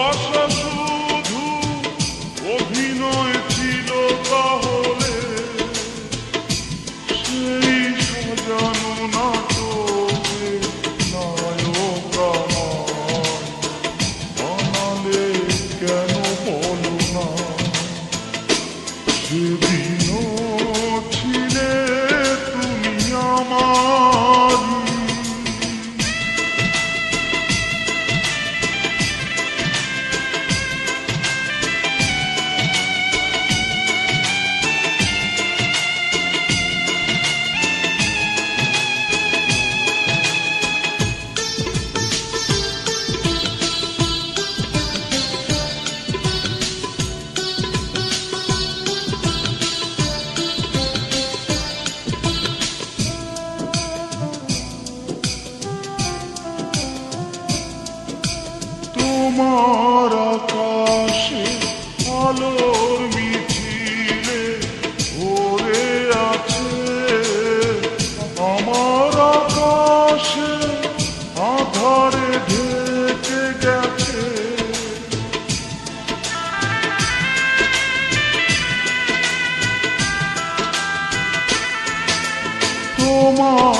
ভালোবাসা শুধু অভিনয় ছিল তাহলে। সেই সাজানো নাটকে নায়ক বানালে কেন বলো না? সেদিনও তোমার আকাশে আলোর মিছিলে ভরে আছে। আমার আকাশে আধারে ঢেকে গেছে। তোমার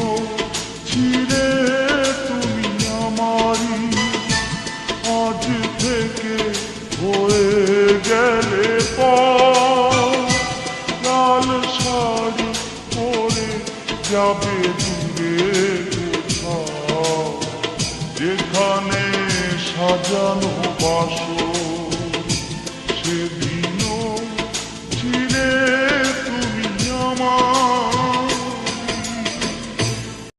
পরে যাবে যেখানে সাজানো বাসো সেদিন